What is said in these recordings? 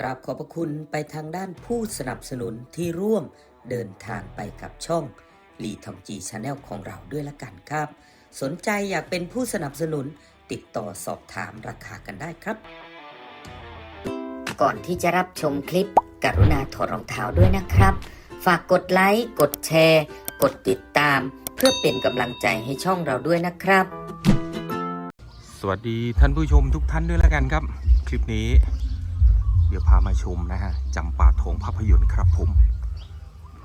กราบขอบพระคุณไปทางด้านผู้สนับสนุนที่ร่วมเดินทางไปกับช่องลีทองจีชาแนลของเราด้วยละกันครับ สนใจอยากเป็นผู้สนับสนุนติดต่อสอบถามราคากันได้ครับ ก่อนที่จะรับชมคลิป กรุณาถอดรองเท้าด้วยนะครับ ฝากกดไลค์ กดแชร์ กดติดตาม เพื่อเป็นกำลังใจให้ช่องเราด้วยนะครับ สวัสดีท่านผู้ชมทุกท่านด้วยแล้วกันครับ คลิปนี้ เดี๋ยวพามาชมนะฮะจำปาทงภาพยนตร์ครับผม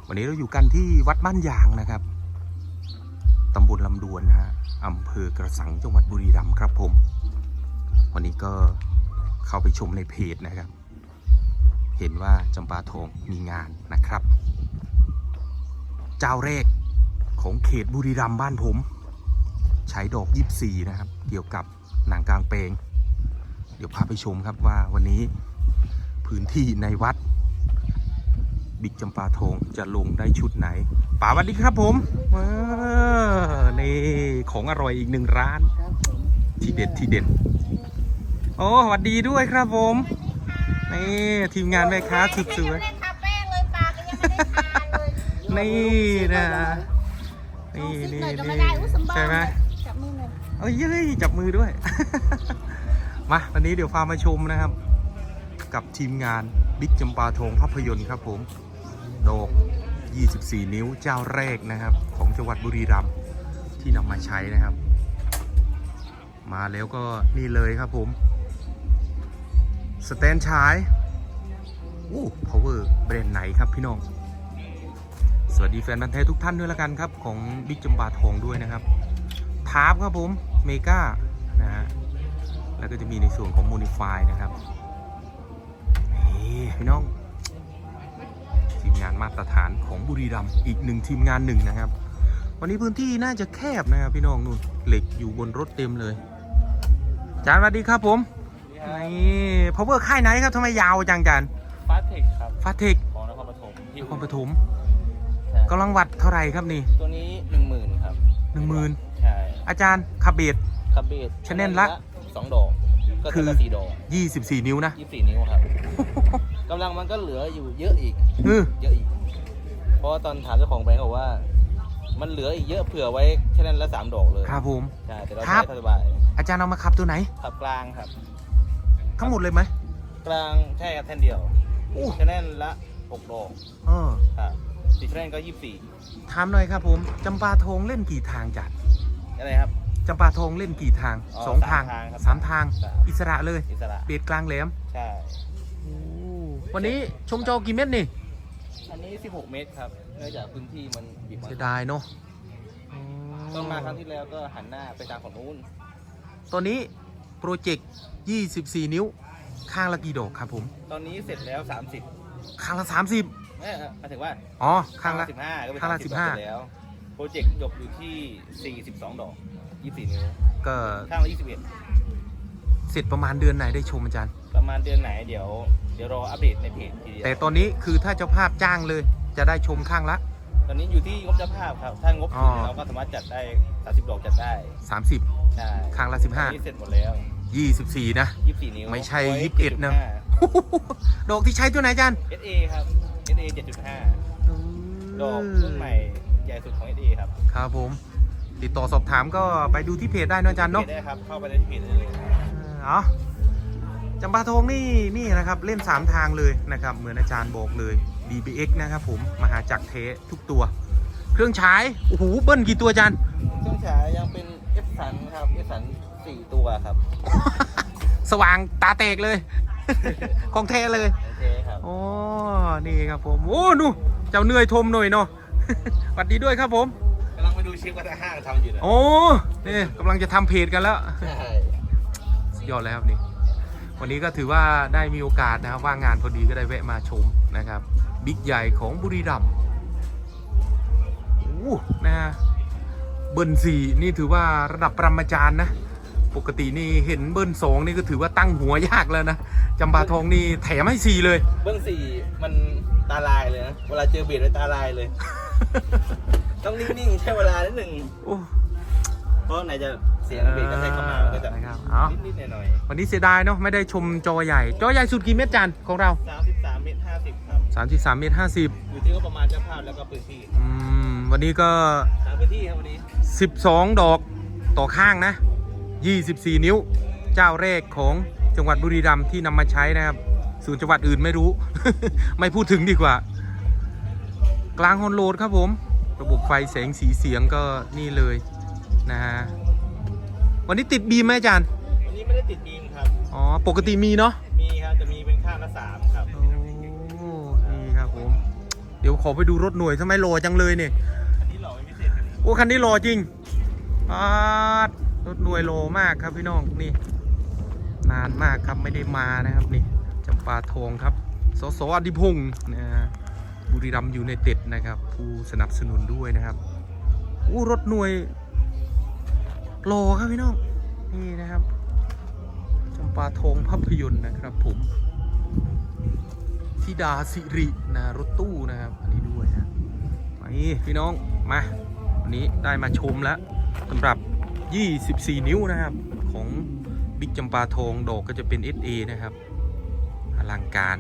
วันนี้เราอยู่กันที่วัดบ้านยางนะครับตำบลลำดวนนะฮะอำเภอกระสังจังหวัดบุรีรัมย์ครับผม วันนี้ก็เข้าไปชมในเพจนะครับ เห็นว่าจำปาทงมีงานนะครับ เจ้าแรกของเขตบุรีรัมย์บ้านผม ใช้ดอกยิบซีนะครับ เกี่ยวกับหนังกลางเปลง เดี๋ยวพาไปชมครับว่าวันนี้ พื้นที่ในวัด บิ๊กจำปาทงจะลงได้ชุดไหนป๋าสวัสดีครับผมเออนี่ของอร่อยอีกหนึ่งร้าน ที่เด็ดที่เด็ดโอ้สวัสดีด้วยครับผมนี่ทีมงานแม่ค้าสุดสวยไม่ได้ทาแป้งเลยปากยังไม่ได้ทาเลยนี่นะนี่นี่นี่นี่นี่ไม่ได้อุ้ยสมบัติใช่ไหมจับมือหน่อยเอ้ยเย้ยจับมือด้วย มาวันนี้เดี๋ยวพามาชมนะครับ กับทีมงานบิ๊กจำปาทงภาพยนตร์ครับผมโดก 24 นิ้วเจ้าแรกนะครับ ของจังหวัดบุรีรัมย์ที่นำมาใช้นะครับ มาแล้วก็นี่เลยครับผม สแตนฉายโอ้ power แบรนด์ไหนครับพี่น้อง สวัสดีแฟนบันธุ์แท้ทุกท่านด้วยละกันครับ ของบิ๊กจำปาทองด้วยนะครับทาร์ปครับผมเมกานะฮะแล้วก็จะมีในส่วนของ Modify นะครับ พี่น้อง ทีมงานมาตรฐานของบุรีรัมย์อีกหนึ่งทีมงานหนึ่งนะครับ วันนี้พื้นที่น่าจะแคบนะครับพี่น้องนู่นเหล็กอยู่บนรถเต็มเลย จานสวัสดีครับผมนี่พาวเวอร์ค่ายไหนครับทำไมยาวจังจานฟาสเทคครับฟาเทคของนครปฐมที่นครปฐมใช่กำลังวัดเท่าไหร่ครับนี่ ตัวนี้หนึ่งหมื่นครับหนึ่งหมื่นใช่อาจารย์คาเบตคับเบส Channel ละสองดอก ก็คืคือ อสี่ดอก24 นิ้วนะยี่สิบสี่นิ้วครับ กำลังมันก็เหลืออยู่เยอะอีก เออเยอะอีก เพราะว่าตอนถามเจ้าของแบรนด์เขาบอกว่า มันเหลืออีกเยอะเผื่อไว้แค่นั้นละสามดอกเลยครับผม ใช่แต่เราครัใช้บ สบายอาจารย์เอามาขับตัวไหน ขับกลางครับ ทั้งหมดเลยไหม กลางใช่ครับแท่นเดียวโอ้ แค่นั้นละหกดอกเออครับสี่แท่นก็ยี่สิบสี่ถามหน่อยครับผมจำปาทงเล่นกี่ทางจัดอะไรครับ จำปาทงเล่นกี่ทางอ๋อสองทางสามทางครับสามทาง สาม อิสระเลยอิสระเบียดกลางแหลมใช่วันนี้ชมจอกี่เม็ดนี่อันนี้ 16 เมตรครับเนื่องจากพื้นที่มันบีบมาเสียดายเนาะต้นมาครั้งที่แล้วก็หันหน้าไปทางฝั่งนู้นตัวนี้โปรเจกต์24 นิ้ว ข้างละกี่ดอกครับผม ตอนนี้เสร็จแล้ว 30ข้างละ 30เอ้ยหมายถึงว่าอ๋อข้างละ 15ก็เป็นข้างละ30 15 เสร็จแล้วโปรเจกต์จบอยู่ที่ 42 ดอก 24นิ้วก็ข้างละเสร็จประมาณเดือนไหนได้ชมอาจารย์21ประมาณเดือนไหนเดี๋ยวเดี๋ยวรออัปเดตในเพจทีเดียวแต่ตอนนี้คือถ้าเจ้าภาพจ้างเลย จะได้ชมข้างละ ตอนนี้อยู่ที่งบเจ้าภาพครับ ถ้างบอ๋ถึองเราก็สามารถจัดได้30ดอกจัดได้30ใช่ข้างละตอนนี้เสร็จหมดแล้ว15 24นะ24นิ้วไม่ใช่ไว้21นะ7.5ดอกที่ใช้ตัวไหนอาจารย์ SA ครับ SA 7.5ดอกรุ่นใหม่ใหญ่สุดของ SA ครับ ครับผม ติดต่อสอบถามก็ไปดูที่เพจได้นะอาจารย์เนาะพจได้ครับเข้าไปได้ที่เพจได้เลยเอ๋อจำปาทองนี่นี่นะครับเล่น 3 ทางเลยนะครับเหมือนอาจารย์บอกเลย DBX นะครับผมมหาจักรเททุกตัว เครื่องฉายโอ้โหเบิ้ลกี่ตัวอาจารย์เครื่องฉายยังเป็น F สันครับ F สัน4ตัวครับ สว่างตาแตกเลย ของแท้เลยโอเคครับโอ้นี่ครับผมโอ้นู่เจ้าเหนื่อยทมหน่อยเนาะสวัสดีด้วยครับผมกำ ลังไปดูเชฟกระทะห้างทำอยู่นะโอ้นี่กำลังจะทำเพจกันแล้ว ใช่สุดยอดแล้วครับนี่ วันนี้ก็ถือว่าได้มีโอกาสนะครับ ว่างงานพอดีก็ได้แวะมาชมนะครับ บิ๊กใหญ่ของบุรีรัมย์โอ้นะฮะเบิร์นสี่นี่ถือว่าระดับปรมาจารย์นะ ปกตินี่เห็นเบิร์นสองนี่ก็ถือว่าตั้งหัวยากแล้วนะจำปาทองนี่แถมให้สี่เลย เบื้องสี่มันตาลายเลยนะ เวลาเจอเบียดเลยตาลายเลย ต้องนิ่งๆใช้เวลานิดหนึ่งโอ้เพราะไหนจะเสียงเบรกกระแทกเข้ามามันก็จะนะครับเอานิดๆหน่อยวันนี้เสียดายเนาะไม่ได้ชมจอใหญ่ จอใหญ่สุดกี่เมตรจานของเราๆ33เมตร50ครับ 33เมตร50อยู่ที่ก็ประมาณเจ้าภาพแล้วก็พื้นที่อืมวันนี้ก็ตามพื้นที่ครับวันนี้ 12 ดอกต่อข้างนะ 24 นิ้ว เจ้าแรกของจังหวัดบุรีรัมย์ที่นำมาใช้นะครับส่วนจังหวัดอื่นไม่รู้ ไม่พูดถึงดีกว่า กลางฮอนโหลดครับผม ระบบไฟแสงสีเสียงก็นี่เลยนะฮะวันนี้ติดบีมไหมอาจารย์วันนี้ไม่ได้ติดบีมครับ อ๋อ ปกติมีเนาะมีครับจะมีเป็นข้างละสามครับ โอ้นี่ครับผม เดี๋ยวขอไปดูรถหน่วยทำไมรอจังเลยเนี่ย อันนี้หล่อเป็นพิเศษครับโอ้ คันนี้รอจริงปาดรถหน่วยโลมากครับพี่น้องนี่ นานมากครับไม่ได้มานะครับนี่จำปาทองครับสสอดิพงศ์นะฮะ บุรีรัมย์ยูไนเต็ดนะครับ ผู้สนับสนุนด้วยนะครับอู้รถหน่วยโลครับพี่น้องนี่นะครับจำปาทองภาพยนตร์นะครับผมธิดาสิรินะรถตู้นะครับ อันนี้ด้วยนะนี่พี่น้องมาวันนี้ได้มาชมแล้วสำหรับ 24 นิ้วนะครับ ของบิ๊กจำปาทองดอกก็จะเป็น SA นะครับอลังการ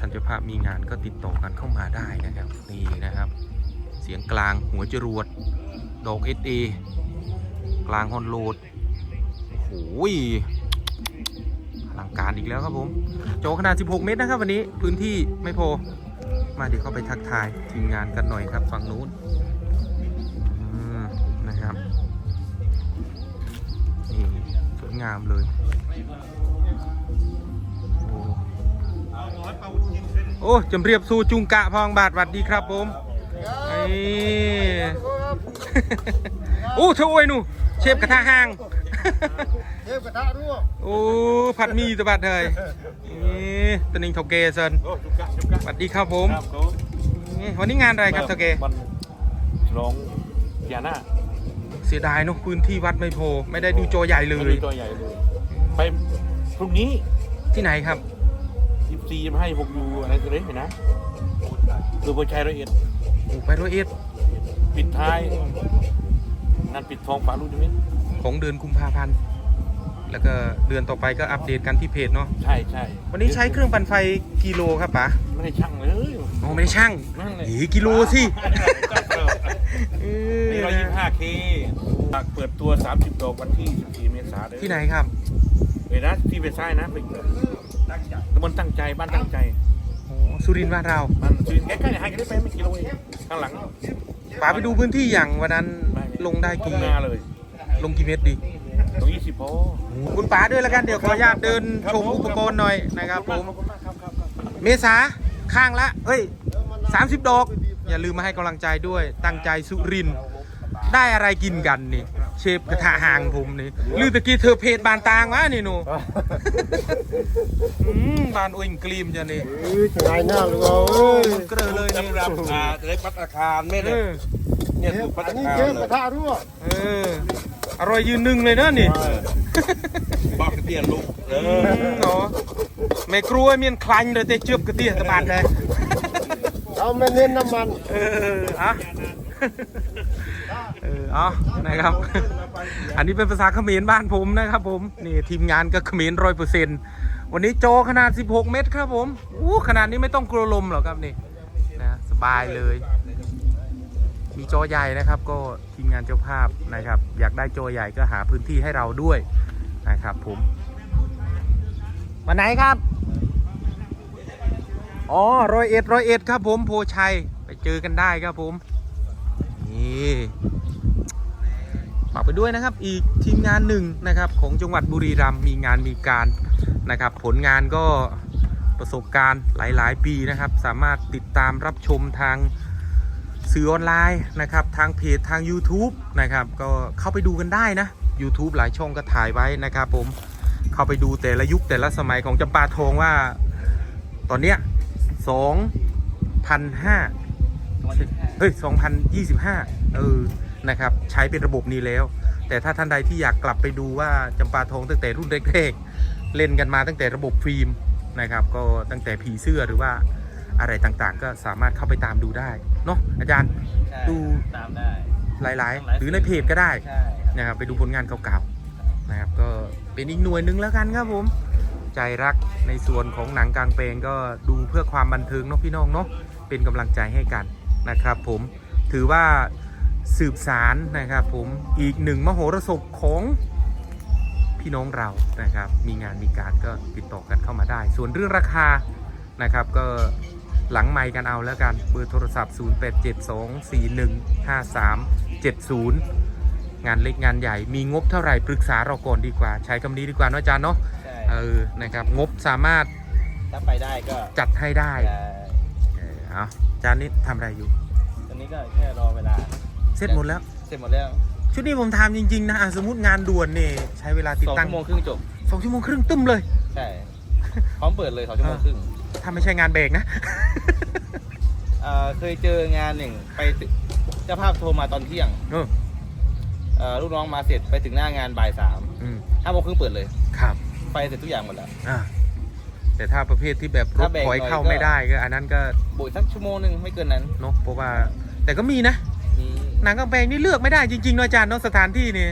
ท่านเจ้าภาพมีงานก็ติดต่อกันเข้ามาได้นะครับ นี่นะครับ เสียงกลางหัวจรวด ดอก SA กลางฮอนโลดโอ้โหอลังการอีกแล้วครับผมจอขนาด 16 เมตรนะครับ วันนี้พื้นที่ไม่พอ มาเดี๋ยวเข้าไปทักทายทีมงานกันหน่อยครับฝั่งนู้นนะครับนี่สวยงามเลย โอ้จำเรียบสู่จุงกะพองบาทหวัดดีครับผมนี่โอ้เธอโอ้ยหนูเชฟกระทะห้างเทพกระทะรั่วโอ้ผัดหมีตะบัดเลยนี่ตะนิงเทาเกเซินสวัสดีครับผมครับเขานี่วันนี้งานอะไรครับเทาเกมันร้องยาน่าเสียดายเนอะพื้นที่วัดไม่พอไม่ได้ดูโจอใหญ่เลไม่ยได้ตัวใหญ่เลยไปพรุ่งนี้ที่ไหนครับ ยิบซีมาให้พวกอยู่อะไรตัวนี้เห็นนะดูโปรชัยร้อยเอ็ดโอ้ไปร้อยเอ็ดปิดท้ายงานปิดทองฟ้าลูกนิมิตของเดือนกุมภาพันธ์แล้วก็เดือนต่อไปก็อัปเดตกันที่เพจเนาะใช่ใช่วันนี้ใช้เครื่องปั่นไฟกิโลครับป๋าไม่ได้ช่างเลยโอ้ไม่ได้ช่างนั่งเลยหีกิโลสิเออนี่ร้อยยี่สิบห้าเคเปิดตัว30ดอกวันที่14เมษายนที่ไหนครับเห็นนะที่เป็นซ้ายนะเป็ นตำบลตั้งใจบ้านตั้งใจโอ้สุรินทร์บ้านเรามันซื้อใกล้ๆให้กันได้ไปไม่กี่โลเองข้างหลัง ป๋าไปดูพื้นที่อย่างวันนั้นไม่ลงได้ทุ่กี่งนาเลย ลงกี่เมตรดี ตรงยี่สิบพอคุณป๋าด้วยแล้วกันเดี๋ยวขออนุญาตเดินชมอุปกรณ์หน่อยนะครับผม ขอบคุณมากครับครับครับเมษาข้างละเอ้ย 30 ดอก อย่าลืมมาให้กำลังใจด้วยตั้งใจสุรินทร์ได้อะไรกินกันนี่ เชฟกระทะห่างผมนี่ลือตะกี้เธอเพจบานตางวะนี่หนูอืมบานอวยงกลีมจะนี่เอ้ยจะได้หน้าหรือเปล่าเอ้ยมันเกลือเลยนี่สำหรับอ่าจะได้พัตตาคารไม่เอได้อเนี่ยถูกพัตอันตานี้คารเทพเลกยระทะรั่วเอออร่อยยืนหนึ่งเลยนะนี่บอกเตี้ยลูกเออือมเนาะไม่กลัวเมียนคลังเลยแต่เจือบกระเตี้ยตะบานเลยเราไม่เน้นน้ำมันเอออะเออเอานะครับ อันนี้เป็นภาษาเขมรบ้านผมนะครับผม นี่ทีมงานก็เขมรร้อยเปอร์เซ็นต์วันนี้โจขนาด 16 เมตรครับผมอู้ขนาดนี้ไม่ต้องกลัวลมหรอกครับนี่นะสบายเลย มีจอใหญ่นะครับ ก็ทีมงานเจ้าภาพนะครับ อยากได้จอใหญ่ก็หาพื้นที่ให้เราด้วยนะครับผมวันไหนครับ อ๋อร้อยเอ็ดร้อยเอ็ดครับผมโพชัยไปเจอกันได้ครับผม นี่ ฝากไปด้วยนะครับ อีกทีมงานหนึ่งนะครับ ของจังหวัดบุรีรัมย์มีงานมีการนะครับ ผลงานก็ประสบการณ์หลาย ๆ ปีนะครับ สามารถติดตามรับชมทางสื่อออนไลน์นะครับ ทางเพจทาง YouTube นะครับ ก็เข้าไปดูกันได้นะ YouTube หลายช่องก็ถ่ายไว้นะครับ ผมเข้าไปดูแต่ละยุคแต่ละสมัยของจำปาทองว่า ตอนเนี้ยสองพันห้าเฮ้ยสองพันยี่สิบห้าเออ นะครับ ใช้เป็นระบบนี้แล้ว แต่ถ้าท่านใดที่อยากกลับไปดูว่าจำปาทองตั้งแต่รุ่นแรกๆเล่นกันมาตั้งแต่ระบบฟิล์มนะครับ ก็ตั้งแต่ผีเสื้อหรือว่าอะไรต่างๆ ก็สามารถเข้าไปตามดูได้เนาะอาจารย์ใช่ดูตามได้หลายๆ หรือในเพจก็ได้ใช่ครับนะครับไปดูผลงานเก่าๆนะครับก็เป็นอีกหน่วยหนึ่งแล้วกันครับผม ใจรักในส่วนของหนังกลางแปลงก็ดูเพื่อความบันเทิงเนาะพี่น้องเนาะเป็นกำลังใจให้กันนะครับผมถือว่า สืบสารนะครับผมอีกหนึ่งมโหรสพของพี่น้องเรานะครับ มีงานมีการก็ติดต่อกันเข้ามาได้ ส่วนเรื่องราคานะครับก็หลังไมค์กันเอาแล้วกันเบอร์โทรศัพท์ 0872415370 งานเล็กงานใหญ่มีงบเท่าไหร่ปรึกษาเราก่อนดีกว่า ใช้คำนี้ดีกว่าเนาะอาจารย์เนาะใช่เออนะครับงบสามารถถ้าไปได้ก็จัดให้ได้จะเออเอาอาจารย์นี่ทำอะไรอยู่ ตอนนี้ก็แค่รอเวลา เสร็จหมดแล้ว เสร็จหมดแล้ว ชุดนี้ผมทำจริงๆนะอะสมมติงานด่วนเนี่ยใช้เวลาติดสองตั้งชั่วโมงครึ่งจบ สองชั่วโมงครึ่งตึ้มเลย ใช่ พร้อมเปิดเลยสองชั่วโมงครึ่งถ้าไม่ใช่งานเบรกนะ เอ่อเคยเจองานหนึ่งไปถึงเจ้าภาพโทรมาตอนเที่ยงเออเอ่อลูกน้องมาเสร็จไปถึงหน้างานบ่ายสามอืมห้าโมงครึ่งเปิดเลย ครับ ไฟเสร็จทุกอย่างหมดแล้ว อ่า แต่ถ้าประเภทที่แบบรถถ้าเบรกถอยหน่อยเข้าก็ ไม่ได้ก็อันนั้นก็ บุยสักชั่วโมงหนึ่งไม่เกินนั้นเนาะเพราะว่าแต่ก็มีนะมี หนังกางแปลงนี่เลือกไม่ได้จริงๆเนาะอาจารย์เนาะสถานที่นี่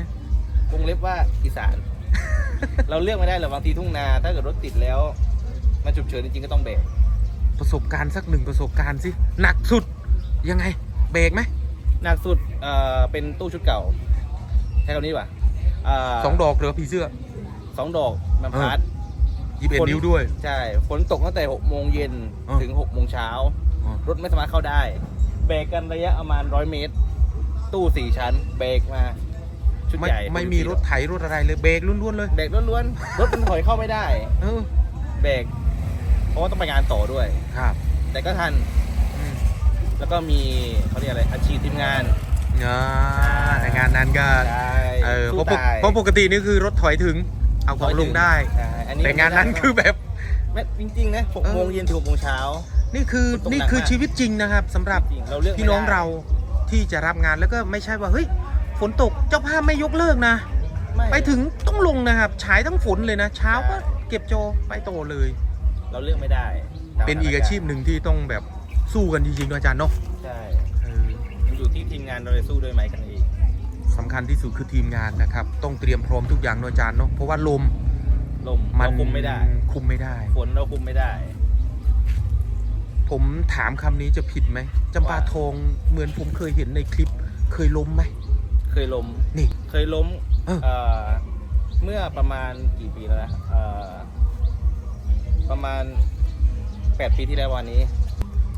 วงเล็บว่าอีสาน เราเลือกไม่ได้หรอกบางทีทุ่งนา ถ้าเกิดรถติดแล้วมาฉุกเฉินจริงๆก็ต้องเบรกประสบการณ์สักหนึ่งประสบการณ์สิหนักสุดยังไง เบรกไหมหนักสุดเอ่อเป็นตู้ชุดเก่าใช้คำนี้ดีกว่าเสองดอกเหรือผีเสื้อ สองดอกมันพาร์ท ยี่สิบเอ็ดคน นิ้วด้วย ใช่ ฝนตกตั้งแต่6โมงเย็นอ่าถึง6โมงเช้าอ๋อรถไม่สามารถเข้าได้ เบรกกันระยะประมาณร้อยเมตร ตู้สี่ชั้น เบรกมา ชุดไม่ใหญ่ไม่มีรถไถรถอะไรเลยเบรกล้วนๆเลยเบรกล้วนๆ รถมันถอยเข้าไม่ได้ เออเบรกเพราะว่าต้องไปงานต่อด้วย ครับแต่ก็ทัน อืมแล้วก็มีเขาเรียกอะไรอาชีพทีมงาน อ่าในงานนั้นก็ใช่เออเพสู้ราะปกตายเพราะปกตินี่คือรถถอยถึง เอาของลงได้ ใช่อัแต่งานนั้นคือแบบ ไม่จริงๆนะหกโมงเย็นถึงหกโมงเช้า นี่คือฝนตกหนักนี่คือมากชีวิตจริงนะครับสำหรับจริงๆเราเลือกไม่พี่น้องได้เรา ที่จะรับงานแล้วก็ไม่ใช่ว่าเฮ้ยฝนตกเจ้าภาพไม่ยกเลิกนะ ม่ไปถึงต้องลงนะครับฉายทั้งฝนเลยนะ เช้าก็ใช่เก็บโจอไปโตเลย เราเลือกไม่ได้ตามเป็นอีกอาชีพหนึ่งที่ต้องแบบสู้กันจริงๆนะอาจารย์เนาะใช่ เออมันอยู่ที่ทีมงานเราจะสู้ด้วยไหมกันเองสำคัญที่สุดคือทีมงานนะครับ ต้องเตรียมพร้อมทุกอย่างเนอะอาจารย์เนาะเพราะว่าลมลมเราคุมไม่ได้ คุมไม่ได้ ฝนเราคุมไม่ได้ ผมถามคำนี้จะผิดไหมจำปาว่าทองเหมือนผมเคยเห็นในคลิป เคยล้มไหม เคยล้มนี่ เคยล้มเออ เอ่อเมื่อประมาณกี่ปีแล้วนะเอ่อประมาณแปดปีที่แล้ววันนี้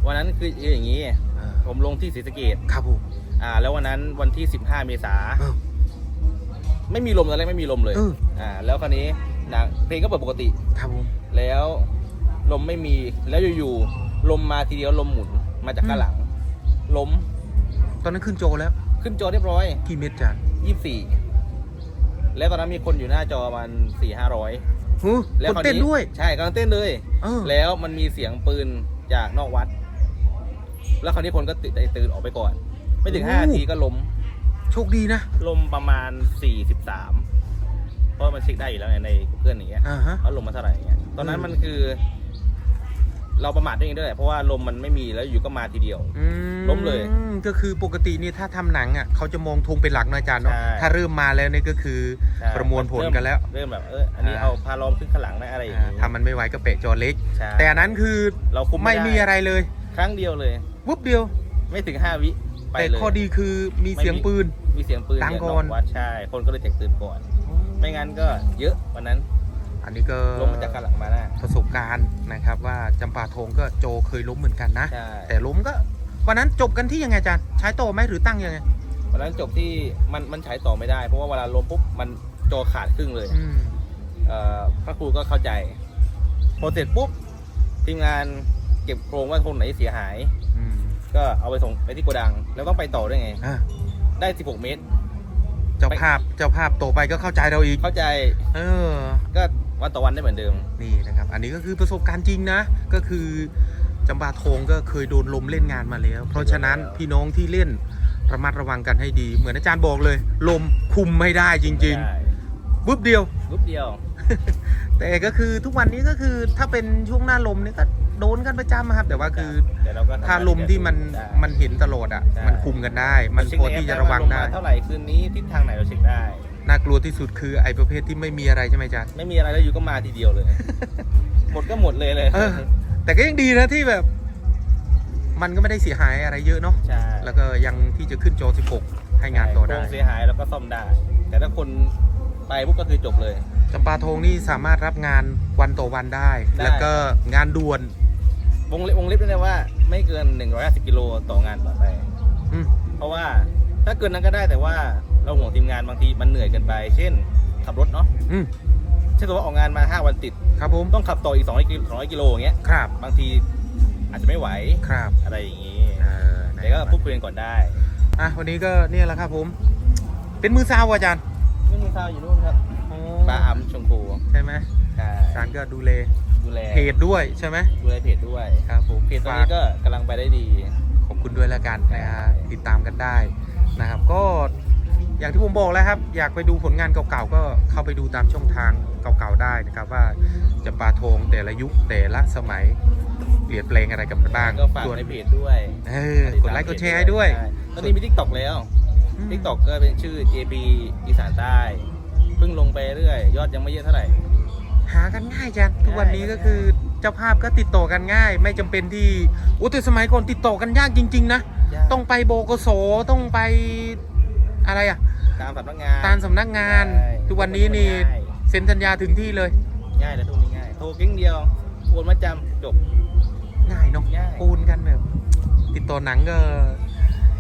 วันนั้นคืออย่างนี้ อ่าผมลงที่ศรีสะเกดครับผมอ่า แล้ววันนั้นวันที่ 15 เมษา เออ ไม่มีลมตอนแรกไม่มีลมเลยเออ อ่า แล้วคราวนี้หนังเพลงก็เปิดปกติ ครับผม แล้วลมไม่มีแล้วอยู่ๆ ลมมาทีเดียวลมหมุนมาจากข้างหลัง ล้ม ตอนนั้นขึ้นโจแล้วขึ้นจอเรียบร้อยกี่เม็ดจานยี่สี่แล้วตอนนั้นมีคนอยู่หน้าจอประมาณสี่ห้าร้อยหูแล้วคนคราวเต้นด้วย ใช่กำลังเต้นเลยเออแล้วมันมีเสียงปืนจากนอกวัด แล้วคราวนี้คนก็ติดตื่นออกไปก่อน ไม่ถึงห้านาทีก็ล้มโชคดีนะ ลมประมาณสี่สิบสามเพราะมันเช็คได้อยู่แล้วไงในเพื่อนอย่างเงี้ยอ่าฮะว่าลมมันเท่าไหร่อย่างเงี้ยตอนนั้นอืมมันคือ เราประมาทตัวเองด้วยแหละเพราะว่าลมมันไม่มีแล้วอยู่ก็มาทีเดียว อืล้มเลยก็คือปกตินี่ถ้าทำหนังอะเขาจะมองธงเป็นหลักนะอาจารย์เนาะใช่ ถ้าเริ่มมาแล้วนี่ก็คือใช่ประมวลผลกันแล้ว เริ่มแบบเอออันนี้อ่า เอาพาลอมขึ้นข้างหลังนะอะไรอย่างอ่างี้ถ้ามันไม่ไหวก็เปะจอเล็ก ใช่แต่อันนั้นคือเราคุมไม่ด้มีอะไรเลยครั้งเดียวเลย วุบเดียว ไม่ถึงห้าวิไปแต่เลย ข้อดีคือมีเสียงปืน มีเสียงปืนดังจากก่อนวัดใช่ คนก็เลยแตกตื่นก่อน ไม่งั้นก็เยอะวันนั้น อันนี้ก็ลงมาจากข้างหลังมาหน้าประสบการณ์นะครับ ว่าจำปาทงก็โจเคยล้มเหมือนกันนะใช่แต่ล้มก็วันนั้นจบกันที่ยังไงอาจารย์ใช้โตไหมหรือตั้งยังไงวันนั้นจบที่มันมันใช้ต่อไม่ได้ เพราะว่าเวลาลมปุ๊บมันจอขาดครึ่งเลยอืมเอ่อพระครูก็เข้าใจพอเสร็จปุ๊บทีมงานเก็บโครงว่าโทนไหนเสียหายอืมก็เอาไปส่งไปที่โกดัง แล้วต้องไปต่อด้วยไงอะได้ 16 เมตร เจ้าภาพเจ้าภาพโตไปก็เข้าใจเราอีกเข้าใจ เออ ก็ วันต่อวันได้เหมือนเดิม นี่นะครับ อันนี้ก็คือประสบการณ์จริงนะ ก็คือจำปาทงก็เคยโดนลมเล่นงานมาแล้ว เพราะฉะนั้นพี่น้องที่เล่นระมัดระวังกันให้ดี เหมือนอาจารย์บอกเลย ลมคุมไม่ได้จริงได้ๆปุ๊บเดียวรูปเดียว แต่ก็คือทุกวันนี้ก็คือถ้าเป็นช่วงหน้าลมนี่ก็โดนกันประจำอะครับ แต่ว่าคือแต่เราก็สรถถ้าลมที่มันได้มันเห็นตลอดอะใช่มันคุมกันได้ มันเช็คพอในแอปที่จะได้ระวังาลได้มาเท่าไหร่คืนนี้ทิศทางไหนเราเช็คได้ น่ากลัวที่สุดคือไอ้ประเภทที่ไม่มีอะไรใช่ไหมจ๊ะไม่มีอะไรแล้วอยู่ก็มาทีเดียวเลย หมดก็หมดเลยเลยเออแต่ก็ยังดีนะที่แบบ มันก็ไม่ได้เสียหายอะไรเยอะเนาะใช่แล้วก็ยังที่จะขึ้นจอ 16 ให้งานต่อได้โครงเสียหายแล้วก็ซ่อมได้ แต่ถ้าคนไปปุ๊บก็คือจบเลยจำปาทงนี่สามารถรับงานวันต่อวันได้ได้แล้วก็งานด่วน วงเล็บวงเล็บด้วยนะว่า ไม่เกิน 150กิโลต่องานต่อไปอืมเพราะว่าถ้าเกินนั้นก็ได้แต่ว่า เราห่วงทีมงานบางทีมันเหนื่อยเกินไป เช่น ขับรถเนาะอืมเช่นสมมติว่าออกงานมา 5 วันติด ครับผมต้องขับต่ออีก200กิโล200กิโลอย่างเงี้ยครับบางทีอาจจะไม่ไหวครับอะไรอย่างงี้เออแต่ก็พูดคุยกันก่อนได้อะวันนี้ก็เนี่ยแหละครับผม เป็นมือซาวอาจารย์ไม่มีข้าวอยู่นู่นครับปลาอัมชมพูใช่ไหมใช่อาจารย์ก็ดูแลดูแลเพจด้วยใช่ไหมดูแลเพจด้วยครับผมเพจตอนฝากนี้ก็กำลังไปได้ดีขอบคุณด้วยแล้วกันนะฮะติดตามกันได้นะครับก็ อย่างที่ผมบอกแล้วครับ อยากไปดูผลงานเก่าๆ ก็เข้าไปดูตามช่องทางเก่าๆได้นะครับ ว่าจำปาทงแต่ละยุคแต่ละสมัยเปลี่ยนแปลงอะไรกันบ้างก็ฝากส่วนในเพจด้วยเออกดไลค์กดแชร์ให้ด้วยใช่ตอนนี้มี TikTok แล้วอืม TikTok ก็เป็นชื่อ JB อีสานใต้เพิ่งลงไปเรื่อย ยอดยังไม่เยอะเท่าไหร่ หากันง่ายจังทุกวันนี้ก็คือเจ้าภาพก็ติดต่อกันง่าย ไม่จำเป็นที่โอ้แต่สมัยก่อนติดต่อกันยากจริง ๆ นะ ต้องไปโบกโสต้องไปอะไรอะ ตามสำนักงาน ตามสำนักงาน ใช่ทุกวันนี้นี่ง่าย เซ็นสัญญาถึงที่เลย ง่ายแล้วทุกนี้ง่ายโทรกิ้งเดียวโอนมาจำจบ ง่ายเนาะง่าย ปูนกันแบบ ติดต่อหนังก็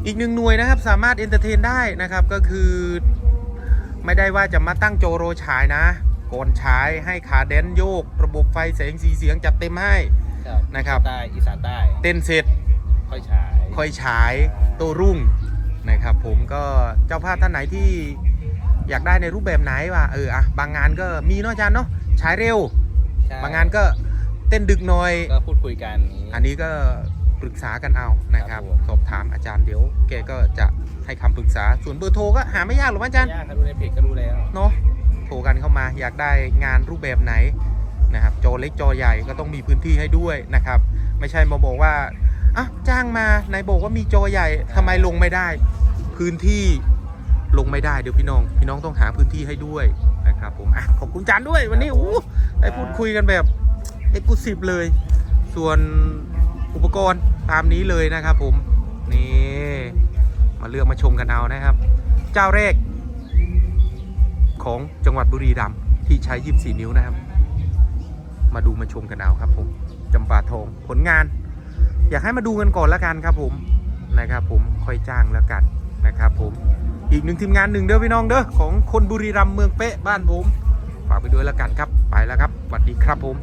อีกหนึ่งหน่วยนะครับ สามารถเอนเตอร์เทนได้นะครับก็คือ ไม่ได้ว่าจะมาตั้งโจโรฉายนะก่อนฉายให้ขาแดนโยก ระบบไฟแสงสีเสียงจัดเต็มให้ครับนะครับ ใต้อีสานใต้เต้นเสร็จค่อยฉาย ค่อยฉายโตรุ่ง นะครับผมก็เจ้าภาพท่านไหนที่อยากได้ในรูปแบบไหนว่าเอออะบางงานก็มีเนาะอาจารย์เนาะฉายเร็ว ใช่บางงานก็เต้นดึกหน่อย ก็พูดคุยกันอันนี้ก็ปรึกษากันเอานะครับ ครับผม สอบถามอาจารย์เดี๋ยวแกก็จะให้คำปรึกษาส่วนเบอร์โทรก็หาไม่ยากหรอกมั้งอาจารย์ ยากครับดูในเพจก็รู้แล้ว เนาะโทรกันเข้ามาอยากได้งานรูปแบบไหนนะครับจอเล็กจอใหญ่ก็ต้องมีพื้นที่ให้ด้วยนะครับ ไม่ใช่มาบอกว่า อะจ้างมาไหนบอกว่ามีจอใหญ่ทำไมลงไม่ได้ พื้นที่ลงไม่ได้เดี๋ยวพี่น้อง พี่น้องต้องหาพื้นที่ให้ด้วยนะครับผมอะขอบคุณจานด้วยวันนี้ครับผมอู้ได้พูดคุยกันแบบเอกลุศิเลย ส่วนอุปกรณ์ตามนี้เลยนะครับผม นี่มาเลือกมาชมกันเอานะครับ เจ้าแรก ของจังหวัดบุรีรัมย์ที่ใช้ 24 นิ้วนะครับ มาดูมาชมกันเอาครับผมจำปาทองผลงาน อยากให้มาดูกันก่อนละกันครับผมนะครับผมค่อยจ้างแล้วกันนะครับผมอีกหนึ่งทีมงานหนึ่งเด้อพี่น้องเด้อของคนบุรีรัมย์เมืองเป๊ะบ้านผมฝากไปด้วยละกันครับไปแล้วครับสวัสดีครับผม